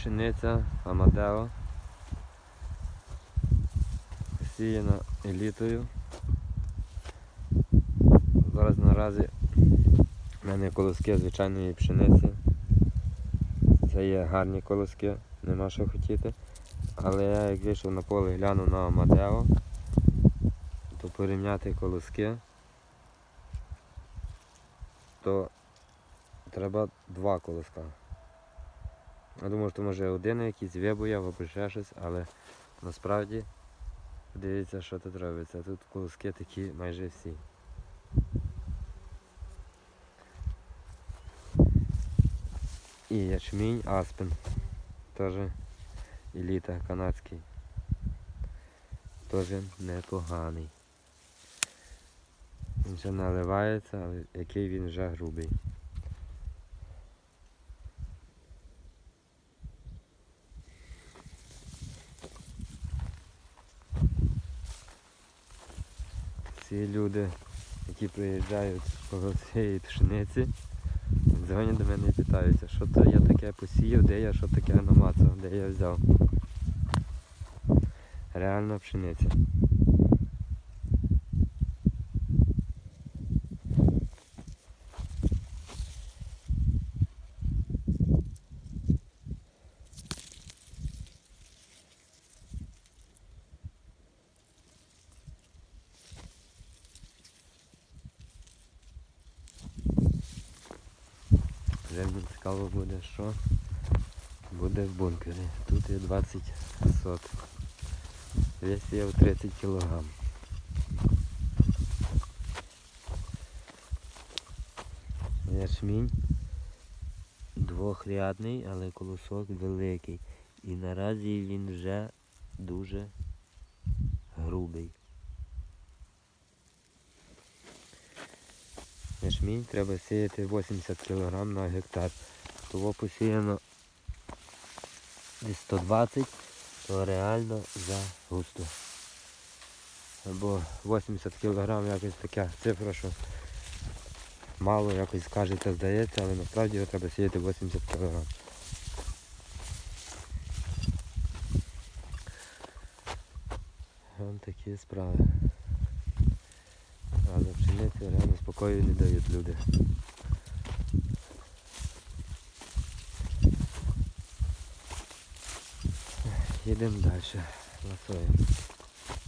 пшениця Амадео. Посіяна елітою. Зараз наразі в мене колоски звичайної пшениці. Це є гарні колоски, нема що хотіти. Але я як вийшов на поле глянув на Амадео, то порівняти колоски, то треба два колоска. Я думаю, що може один якийсь вибояв або ще щось, але насправді дивіться, що тут робиться. Тут колоски такі майже всі. І ячмінь Аспен. Теж еліта канадський. Теж непоганий. Він ще наливається, але який він вже грубий. Ці люди, які приїжджають з цієї пшениці, дзвонять до мене і питаються, що це я таке посіяв, де я що таке намацав, де я взяв. Реальна пшениця. Вже мені цікаво буде, що буде в бункері. Тут є 20 соток. Весь є в 30 кілограм. Ячмінь двохрядний, але колосок великий. І наразі він вже дуже грубий. Ячмінь треба сіяти 80 кг на гектар. Того посіяно десь 120, то реально загусто. Або 80 кг якось така цифра, що мало якось кажеться, здається, але насправді його треба сіяти 80 кг. Ось такі справи. Але реально спокою не дають люди. Їдемо далі. Ласуємо.